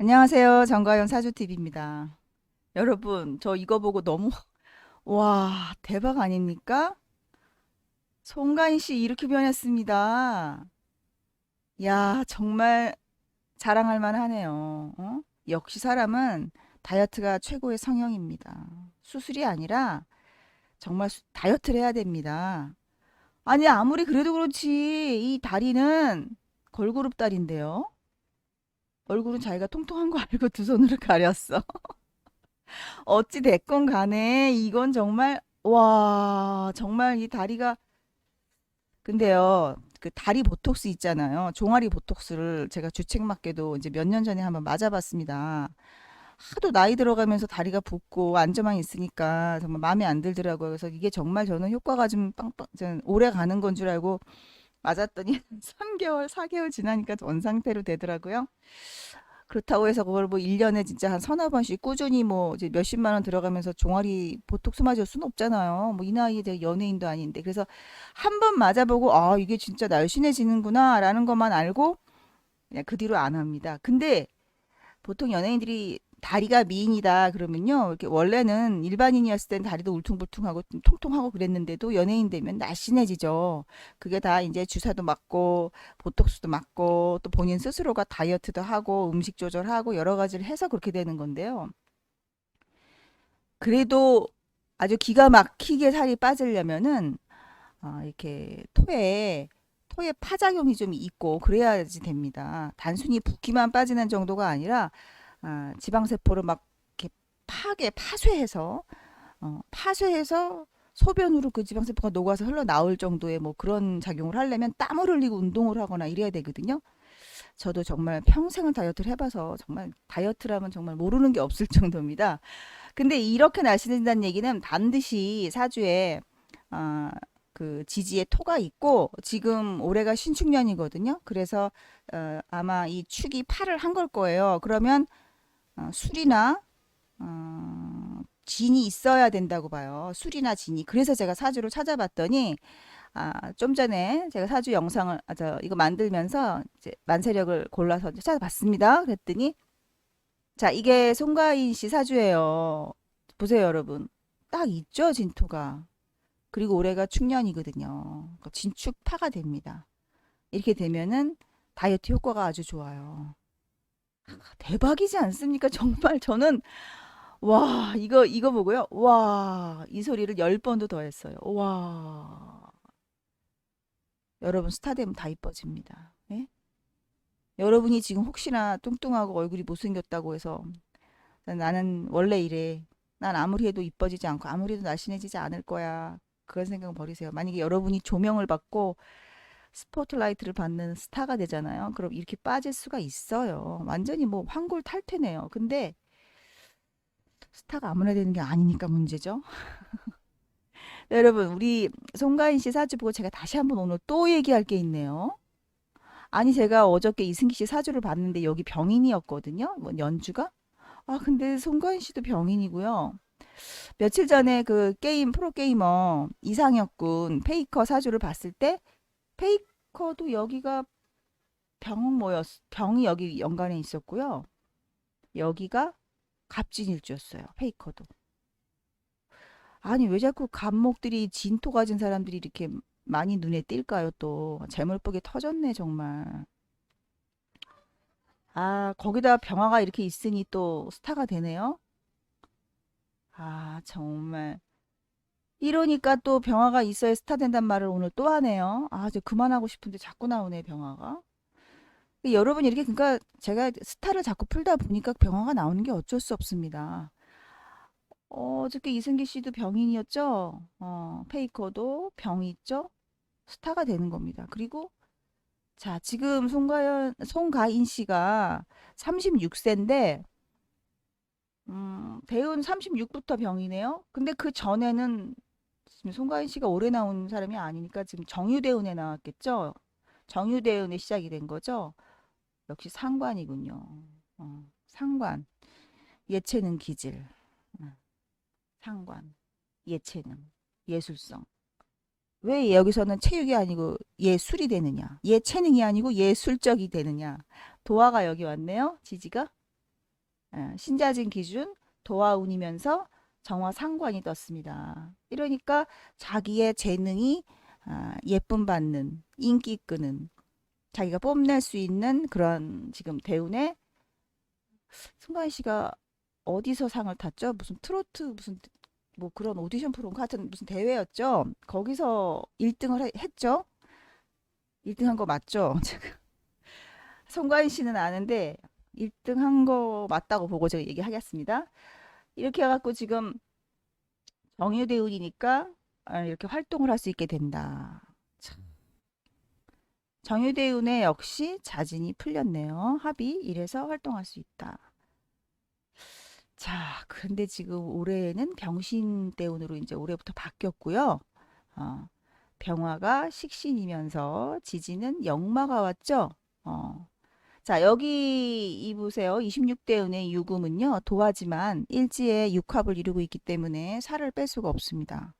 안녕하세요. 정가연 사주TV입니다. 여러분, 저 이거 보고 너무, 와, 대박 아닙니까? 송가인 씨 이렇게 변했습니다. 야, 정말 자랑할 만하네요. 어? 역시 사람은 다이어트가 최고의 성형입니다. 수술이 아니라 정말 수- 다이어트를 해야 됩니다. 아니, 아무리 그래도 그렇지. 이 다리는 걸그룹 다리인데요. 얼굴은 자기가 통통한 거 알고 두 손으로 가렸어. 어찌 됐건 간에 이건 정말 와 정말 이 다리가 근데요 그 다리 보톡스 있잖아요. 종아리 보톡스를 제가 주책맞게도 이제 몇 년 전에 한번 맞아봤습니다. 하도 나이 들어가면서 다리가 붓고 안저만 있으니까 정말 마음에 안 들더라고요. 그래서 이게 정말 저는 효과가 좀 빵빵 좀 오래 가는 건 줄 알고 맞았더니 3개월 4개월 지나니까 원 상태로 되더라고요 그렇다고 해서 그걸 뭐 1년에 진짜 한 서너 번씩 꾸준히 뭐 이제 몇십만 원 들어가면서 종아리 보톡 스 맞을 수는 없잖아요. 뭐 이 나이에 제가 연예인도 아닌데. 그래서 한 번 맞아보고 아, 이게 진짜 날씬해지는구나 라는 것만 알고 그냥 그 뒤로 안 합니다. 근데 보통 연예인들이 다리가 미인이다 그러면요. 이렇게 원래는 일반인이었을 땐 다리도 울퉁불퉁하고 좀 통통하고 그랬는데도 연예인 되면 날씬해지죠. 그게 다 이제 주사도 맞고 보톡스도 맞고 또 본인 스스로가 다이어트도 하고 음식 조절하고 여러 가지를 해서 그렇게 되는 건데요. 그래도 아주 기가 막히게 살이 빠지려면은 아, 이렇게 토에 토에 파작용이 좀 있고 그래야지 됩니다. 단순히 붓기만 빠지는 정도가 아니라 아, 지방세포를 막 이렇게 파게 파쇄해서 어, 파쇄해서 소변으로 그 지방세포가 녹아서 흘러나올 정도의 뭐 그런 작용을 하려면 땀을 흘리고 운동을 하거나 이래야 되거든요. 저도 정말 평생을 다이어트를 해봐서 정말 다이어트라면 정말 모르는 게 없을 정도입니다. 근데 이렇게 날씬해진다는 얘기는 반드시 사주에 아, 그 지지에 토가 있고 지금 올해가 신축년이거든요. 그래서 어, 아마 이 축이 팔을 한 걸 거예요. 그러면 어, 술이나 어, 진이 있어야 된다고 봐요. 술이나 진이. 그래서 제가 사주를 찾아봤더니 아, 좀 전에 제가 사주 영상을 아, 저 이거 만들면서 이제 만세력을 골라서 찾아봤습니다. 그랬더니 자, 이게 송가인 씨 사주예요. 보세요, 여러분. 딱 있죠, 진토가. 그리고 올해가 축년이거든요. 그러니까 진축파가 됩니다. 이렇게 되면은 다이어트 효과가 아주 좋아요. 대박이지 않습니까? 정말 저는 와, 이거 이거 보고요. 와, 이 소리를 열 번도 더 했어요. 와. 여러분 스타 되면 다 이뻐집니다. 예? 여러분이 지금 혹시나 뚱뚱하고 얼굴이 못생겼다고 해서 나는 원래 이래. 난 아무리 해도 이뻐지지 않고 아무리 해도 날씬해지지 않을 거야. 그런 생각 버리세요. 만약에 여러분이 조명을 받고 스포트라이트를 받는 스타가 되잖아요. 그럼 이렇게 빠질 수가 있어요. 완전히 뭐 황골 탈퇴네요. 근데 스타가 아무나 되는 게 아니니까 문제죠. 네, 여러분, 우리 송가인 씨 사주 보고 제가 다시 한번 오늘 또 얘기할 게 있네요. 아니, 제가 어저께 이승기 씨 사주를 봤는데 여기 병인이었거든요. 뭐 연주가? 아, 근데 송가인 씨도 병인이고요. 며칠 전에 그 게임 프로게이머 이상혁 군 페이커 사주를 봤을 때 페이커도 여기가 병 뭐였 병이 여기 연관에 있었고요. 여기가 갑진일주였어요. 페이커도. 아니 왜 자꾸 갑목들이 진토 가진 사람들이 이렇게 많이 눈에 띌까요? 또 재물복이 터졌네 정말. 아 거기다 병화가 이렇게 있으니 또 스타가 되네요. 아 정말 이러니까 또 병화가 있어야 스타 된단 말을 오늘 또 하네요. 아, 저 그만하고 싶은데 자꾸 나오네, 병화가. 여러분이 이렇게 그러니까 제가 스타를 자꾸 풀다 보니까 병화가 나오는 게 어쩔 수 없습니다. 어, 어저께 이승기 씨도 병인이었죠? 어, 페이커도 병이 있죠? 스타가 되는 겁니다. 그리고 자, 지금 송가연, 송가인 씨가 36세인데 음, 대운 36부터 병이네요. 근데 그 전에는 지금 송가인 씨가 오래 나온 사람이 아니니까 지금 정유대운에 나왔겠죠? 정유대운에 시작이 된 거죠? 역시 상관이군요. 어, 상관. 예체능 기질. 어, 상관. 예체능. 예술성. 왜 여기서는 체육이 아니고 예술이 되느냐? 예체능이 아니고 예술적이 되느냐? 도화가 여기 왔네요. 지지가. 예, 신자진 기준 도화운이면서 정화 상관이 떴습니다. 이러니까 자기의 재능이 아, 예쁨 받는 인기 끄는 자기가 뽐낼 수 있는 그런 지금 대운에 승관 씨가 어디서 상을 탔죠? 무슨 트로트 무슨 뭐 그런 오디션 프로그램 같은 무슨 대회였죠? 거기서 1등을 했죠? 1등 한 거 맞죠? 제가 송가인 씨는 아는데 1등 한 거 맞다고 보고 제가 얘기하겠습니다. 이렇게 해갖고 지금 정유대운이니까 아, 이렇게 활동을 할 수 있게 된다. 참. 정유대운에 역시 자진이 풀렸네요. 합이 이래서 활동할 수 있다. 자, 그런데 지금 올해는 병신대운으로 이제 올해부터 바뀌었고요. 어, 병화가 식신이면서 지지는 역마가 왔죠. 어. 자, 여기 이 보세요. 26대운의 유금은요. 도화지만 일지에 육합을 이루고 있기 때문에 살을 뺄 수가 없습니다.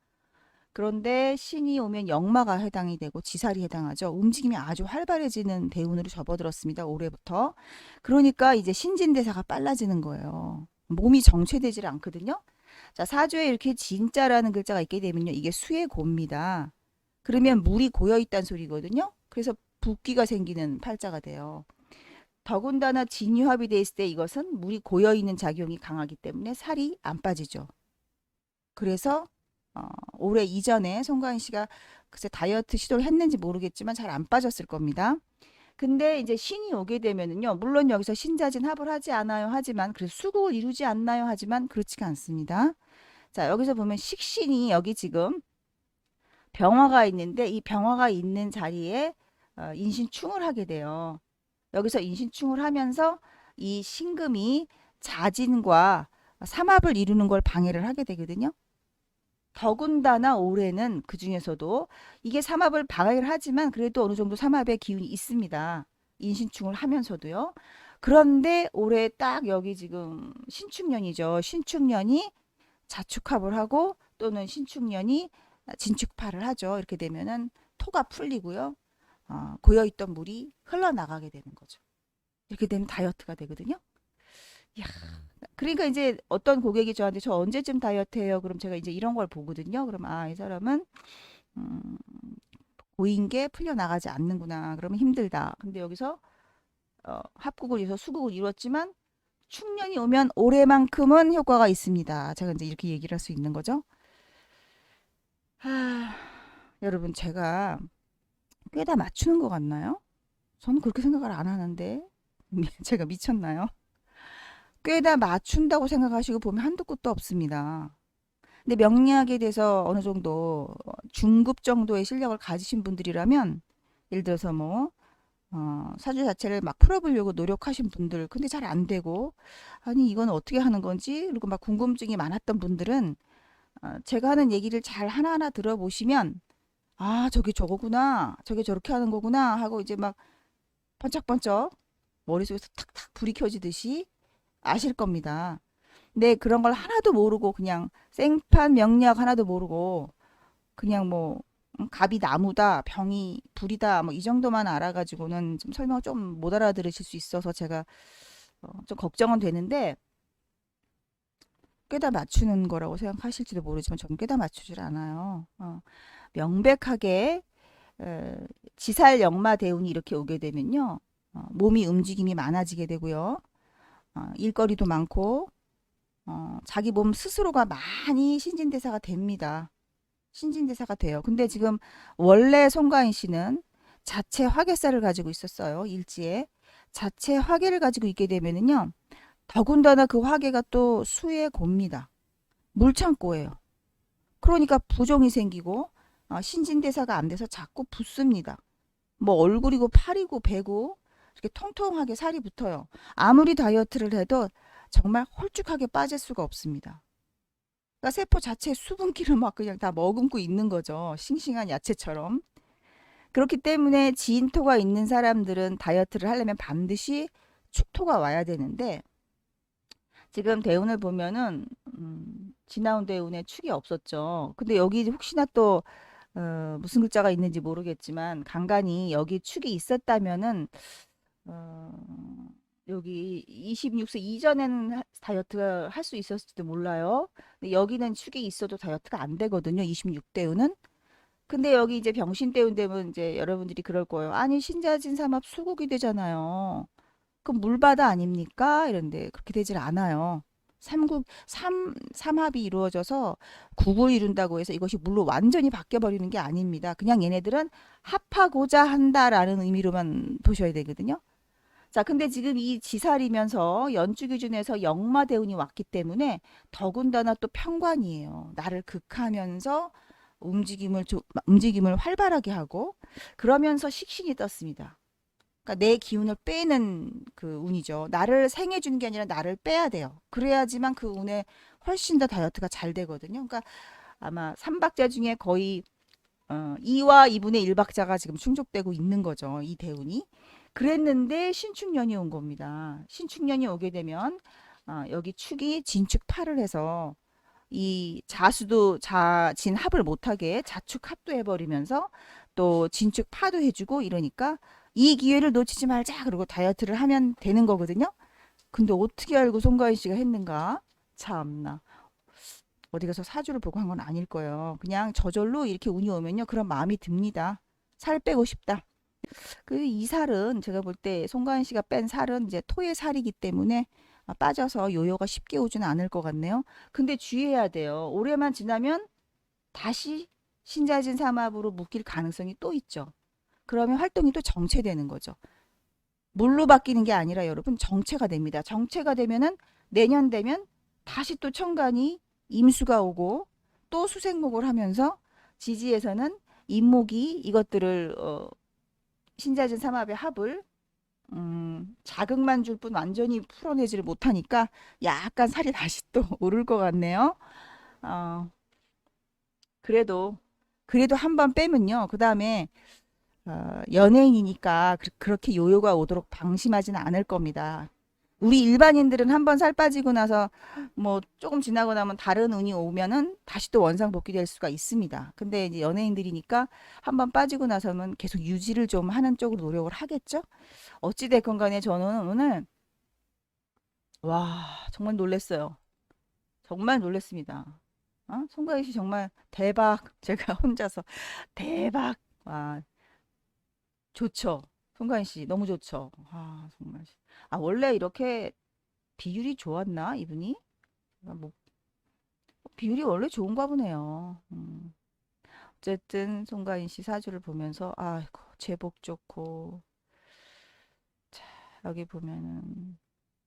그런데 신이 오면 역마가 해당이 되고 지살이 해당하죠. 움직임이 아주 활발해지는 대운으로 접어들었습니다. 올해부터. 그러니까 이제 신진대사가 빨라지는 거예요. 몸이 정체되질 않거든요. 자, 사주에 이렇게 진짜라는 글자가 있게 되면요. 이게 수의 고입니다. 그러면 물이 고여 있다는 소리거든요. 그래서 붓기가 생기는 팔자가 돼요. 더군다나 진유합이 돼 있을 때 이것은 물이 고여 있는 작용이 강하기 때문에 살이 안 빠지죠. 그래서 어, 올해 이전에 송가인 씨가 글쎄 다이어트 시도를 했는지 모르겠지만 잘 안 빠졌을 겁니다. 근데 이제 신이 오게 되면은요, 물론 여기서 신자진 합을 하지 않아요. 하지만 그래서 수국을 이루지 않나요. 하지만 그렇지가 않습니다. 자, 여기서 보면 식신이 여기 지금 병화가 있는데 이 병화가 있는 자리에 어, 인신충을 하게 돼요. 여기서 인신충을 하면서 이 신금이 자진과 삼합을 이루는 걸 방해를 하게 되거든요. 더군다나 올해는 그 중에서도 이게 삼합을 방해를 하지만 그래도 어느 정도 삼합의 기운이 있습니다. 인신충을 하면서도요. 그런데 올해 딱 여기 지금 신축년이죠. 신축년이 자축합을 하고 또는 신축년이 진축파를 하죠. 이렇게 되면은 토가 풀리고요. 어, 고여있던 물이 흘러나가게 되는 거죠. 이렇게 되면 다이어트가 되거든요. 야, 그러니까 이제 어떤 고객이 저한테 저 언제쯤 다이어트 해요? 그럼 제가 이제 이런 걸 보거든요. 그럼 아, 이 사람은 음, 고인 게 풀려나가지 않는구나. 그러면 힘들다. 근데 여기서 어, 합국을 해서 수국을 이뤘지만 축년이 오면 올해만큼은 효과가 있습니다. 제가 이제 이렇게 얘기를 할 수 있는 거죠. 하, 여러분 제가 꽤다 맞추는 것 같나요? 저는 그렇게 생각을 안 하는데 제가 미쳤나요? 꽤다 맞춘다고 생각하시고 보면 한도 끝도 없습니다. 근데 명리학에 대해서 어느 정도 중급 정도의 실력을 가지신 분들이라면 예를 들어서 뭐 어, 사주 자체를 막 풀어보려고 노력하신 분들 근데 잘 안 되고 아니 이건 어떻게 하는 건지 그리고 막 궁금증이 많았던 분들은 어, 제가 하는 얘기를 잘 하나하나 들어보시면 아 저게 저거구나 저게 저렇게 하는 거구나 하고 이제 막 번쩍번쩍 머릿속에서 탁탁 불이 켜지듯이 아실 겁니다. 근데 그런 걸 하나도 모르고 그냥 생판 명리학 하나도 모르고 그냥 뭐 음, 갑이 나무다, 병이 불이다, 뭐 이 정도만 알아가지고는 좀 설명을 좀 못 알아들으실 수 있어서 제가 어, 좀 걱정은 되는데 꿰다 맞추는 거라고 생각하실지도 모르지만 저는 꿰다 맞추질 않아요. 어, 명백하게 에, 지살 역마 대운이 이렇게 오게 되면요. 어, 몸이 움직임이 많아지게 되고요. 어, 일거리도 많고 어, 자기 몸 스스로가 많이 신진대사가 됩니다. 신진대사가 돼요. 근데 지금 원래 송가인 씨는 자체 화계살을 가지고 있었어요. 일지에. 자체 화계를 가지고 있게 되면은요. 더군다나 그 화계가 또 수의 곱니다. 물창고예요. 그러니까 부종이 생기고 어, 신진대사가 안 돼서 자꾸 붓습니다. 뭐 얼굴이고 팔이고 배고 이렇게 통통하게 살이 붙어요. 아무리 다이어트를 해도 정말 홀쭉하게 빠질 수가 없습니다. 그러니까 세포 자체에 수분기를 막 그냥 다 머금고 있는 거죠. 싱싱한 야채처럼. 그렇기 때문에 지인토가 있는 사람들은 다이어트를 하려면 반드시 축토가 와야 되는데 지금 대운을 보면은 음, 지나온 대운에 축이 없었죠. 근데 여기 혹시나 또 어, 무슨 글자가 있는지 모르겠지만 간간히 여기 축이 있었다면은 어, 여기 26세 이전에는 하- 다이어트가 할 수 있었을지도 몰라요. 근데 여기는 축이 있어도 다이어트가 안 되거든요. 26대우는. 근데 여기 이제 병신 대운 되면 이제 여러분들이 그럴 거예요. 아니 신자진 삼합 수국이 되잖아요. 그럼 물바다 아닙니까? 이런데 그렇게 되질 않아요. 삼국 삼 삼합이 이루어져서 국을 이룬다고 해서 이것이 물로 완전히 바뀌어 버리는 게 아닙니다. 그냥 얘네들은 합하고자 한다라는 의미로만 보셔야 되거든요. 자, 근데 지금 이 지살이면서 연주 기준에서 역마 대운이 왔기 때문에 더군다나 또 편관이에요. 나를 극하면서 움직임을 조- 움직임을 활발하게 하고 그러면서 식신이 떴습니다. 그러니까 내 기운을 빼는 그 운이죠. 나를 생해 주는 게 아니라 나를 빼야 돼요. 그래야지만 그 운에 훨씬 더 다이어트가 잘 되거든요. 그러니까 아마 삼박자 중에 거의 어, 2와 2분의 1박자가 지금 충족되고 있는 거죠. 이 대운이. 그랬는데 신축년이 온 겁니다. 신축년이 오게 되면 아, 여기 축이 진축파를 해서 이 자수도 자진 합을 못하게 자축 합도 해버리면서 또 진축 파도 해주고 이러니까 이 기회를 놓치지 말자 그러고 다이어트를 하면 되는 거거든요. 근데 어떻게 알고 송가인 씨가 했는가? 참나. 어디 가서 사주를 보고 한 건 아닐 거예요. 그냥 저절로 이렇게 운이 오면요. 그런 마음이 듭니다. 살 빼고 싶다. 그 이 살은 제가 볼 때 송가인 씨가 뺀 살은 이제 토의 살이기 때문에 아, 빠져서 요요가 쉽게 오지는 않을 것 같네요. 근데 주의해야 돼요. 올해만 지나면 다시 신자진 삼합으로 묶일 가능성이 또 있죠. 그러면 활동이 또 정체되는 거죠. 물로 바뀌는 게 아니라 여러분 정체가 됩니다. 정체가 되면은 내년 되면 다시 또 천간이 임수가 오고 또 수생목을 하면서 지지에서는 임목이 이것들을 어, 신자진 삼합의 합을 음, 자극만 줄 뿐 완전히 풀어내지를 못하니까 약간 살이 다시 또 오를 것 같네요. 어, 그래도 그래도 한 번 빼면요. 그 다음에 어, 연예인이니까 그, 그렇게 요요가 오도록 방심하지는 않을 겁니다. 우리 일반인들은 한 번 살 빠지고 나서 뭐 조금 지나고 나면 다른 운이 오면은 다시 또 원상 복귀될 수가 있습니다. 근데 이제 연예인들이니까 한 번 빠지고 나서는 계속 유지를 좀 하는 쪽으로 노력을 하겠죠? 어찌 됐건 간에 저는 오늘 와 정말 놀랬어요. 정말 놀랬습니다. 어? 송가인 씨 정말 대박. 제가 혼자서 대박. 와 좋죠. 송가인 씨 너무 좋죠. 아 정말. 아 원래 이렇게 비율이 좋았나 이분이? 아, 뭐 비율이 원래 좋은가 보네요. 음. 어쨌든 송가인 씨 사주를 보면서 아이고 제복 좋고 자 여기 보면은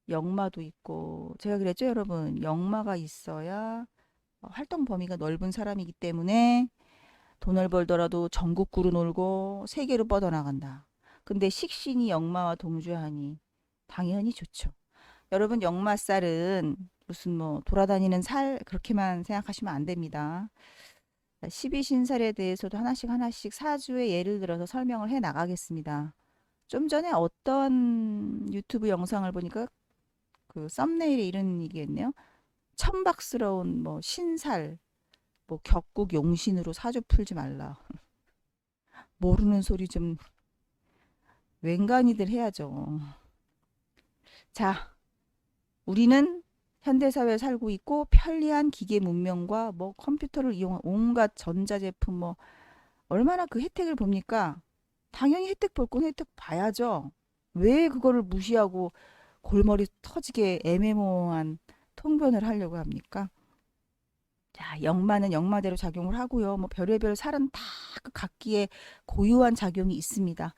역마도 있고 제가 그랬죠 여러분 역마가 있어야 어, 활동 범위가 넓은 사람이기 때문에 돈을 벌더라도 전국구로 놀고 세계로 뻗어나간다. 근데 식신이 역마와 동주하니 당연히 좋죠. 여러분 역마살은 무슨 뭐 돌아다니는 살 그렇게만 생각하시면 안 됩니다. 12신살에 대해서도 하나씩 하나씩 사주의 예를 들어서 설명을 해 나가겠습니다. 좀 전에 어떤 유튜브 영상을 보니까 그 썸네일에 이런 얘기했네요. 천박스러운 뭐 신살, 뭐 격국 용신으로 사주 풀지 말라. 모르는 소리 좀 웬간이들 해야죠. 자, 우리는 현대사회에 살고 있고 편리한 기계 문명과 뭐 컴퓨터를 이용한 온갖 전자제품 뭐 얼마나 그 혜택을 봅니까? 당연히 혜택 볼 건 혜택 봐야죠. 왜 그거를 무시하고 골머리 터지게 애매모호한 통변을 하려고 합니까? 자, 역마는 역마대로 작용을 하고요. 뭐 별의별 살은 다그 각기의 고유한 작용이 있습니다.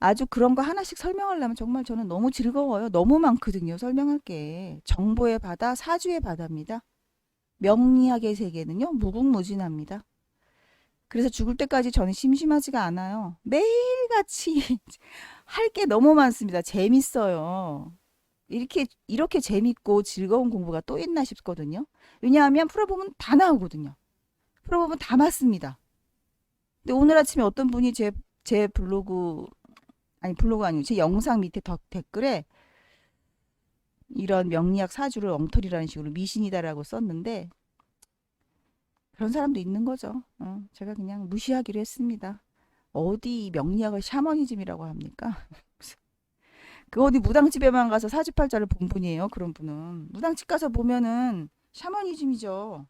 아주 그런 거 하나씩 설명하려면 정말 저는 너무 즐거워요. 너무 많거든요. 설명할 게. 정보의 바다, 사주의 바다입니다. 명리학의 세계는요. 무궁무진합니다. 그래서 죽을 때까지 저는 심심하지가 않아요. 매일같이 할 게 너무 많습니다. 재밌어요. 이렇게 이렇게 재밌고 즐거운 공부가 또 있나 싶거든요. 왜냐하면 풀어보면 다 나오거든요. 풀어보면 다 맞습니다. 근데 오늘 아침에 어떤 분이 제, 제 블로그, 아니 블로그 아니고 제 영상 밑에 덧 댓글에 이런 명리학 사주를 엉터리라는 식으로 미신이다라고 썼는데 그런 사람도 있는 거죠. 어, 제가 그냥 무시하기로 했습니다. 어디 명리학을 샤머니즘이라고 합니까? 그그 어디 무당집에만 가서 사주팔자를 본 분이에요. 그런 분은 무당집 가서 보면은 샤머니즘이죠.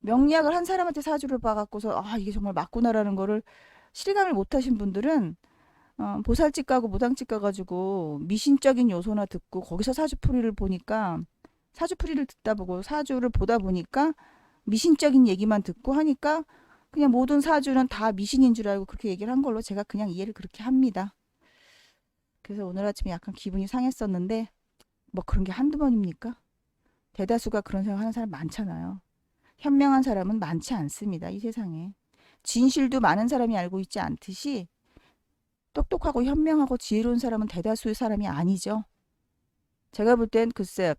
명리학을 한 사람한테 사주를 봐갖고서 아 이게 정말 맞구나라는 거를 실감을 못하신 분들은 어, 보살집 가고 무당집 가가지고 미신적인 요소나 듣고 거기서 사주풀이를 보니까 사주풀이를 듣다 보고 사주를 보다 보니까 미신적인 얘기만 듣고 하니까 그냥 모든 사주는 다 미신인 줄 알고 그렇게 얘기를 한 걸로 제가 그냥 이해를 그렇게 합니다. 그래서 오늘 아침에 약간 기분이 상했었는데 뭐 그런 게 한두 번입니까? 대다수가 그런 생각하는 사람 많잖아요. 현명한 사람은 많지 않습니다. 이 세상에. 진실도 많은 사람이 알고 있지 않듯이 똑똑하고 현명하고 지혜로운 사람은 대다수의 사람이 아니죠. 제가 볼 땐 글쎄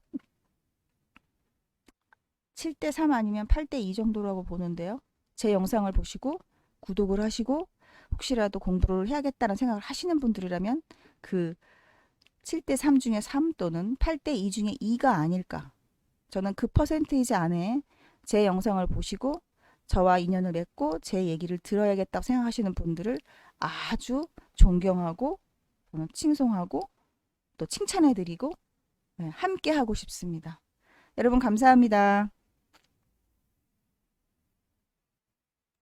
7대 3 아니면 8대 2 정도라고 보는데요. 제 영상을 보시고 구독을 하시고 혹시라도 공부를 해야겠다는 생각을 하시는 분들이라면 그 7대 3 중에 3 또는 8대 2 중에 2가 아닐까. 저는 그 퍼센테이지 안에 제 영상을 보시고 저와 인연을 맺고 제 얘기를 들어야겠다고 생각하시는 분들을 아주 존경하고 칭송하고 또 칭찬해드리고 네, 함께 하고 싶습니다. 여러분 감사합니다.